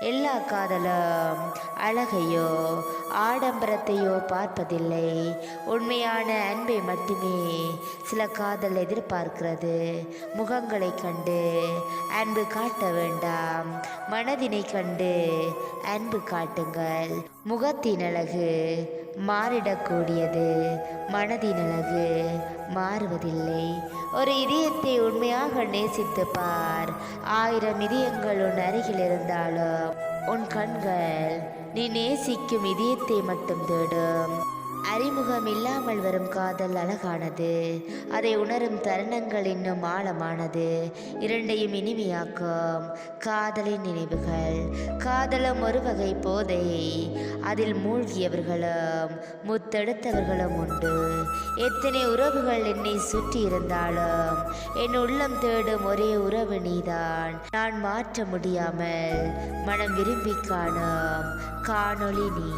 எல்லா காதலும் அழகையோ ஆடம்பரத்தையோ பார்ப்பதில்லை. உண்மையான அன்பை மட்டுமே சில காதல் எதிர்பார்க்கிறது. முகங்களை கண்டு அன்பு காட்ட வேண்டாம். மனதினை கண்டு அன்பு காட்டுங்கள். முகத்தின் அழகு மாறிடக்கூடியது. மனதின் அழகு மாறுவதில்லை. ஒரு இதயத்தை உண்மையாக நேசித்து பார். ஆயிரம் இதயங்கள் உன் அருகில் இருந்தாலும் உன் கண்கள் நீ நேசிக்கும் இதயத்தை மட்டும் தேடும் அறிமுகம் இல்லாமல் வரும் காதல் அழகானது. அதை உணரும் தருணங்கள் இன்னும் ஆழமானது. இரண்டையும் இனிமையாக்கும் காதலின் நினைவுகள். காதலும் ஒரு வகை போதை. அதில் மூழ்கியவர்களும் முத்தெடுத்தவர்களும் உண்டு. எத்தனை உறவுகள் என்னை சுற்றி இருந்தாலும் என் உள்ளம் தேடும் ஒரே உறவு நீதான். நான் மாற்ற முடியாமல் மனம் விரும்பி காணும் காணொளி நீ.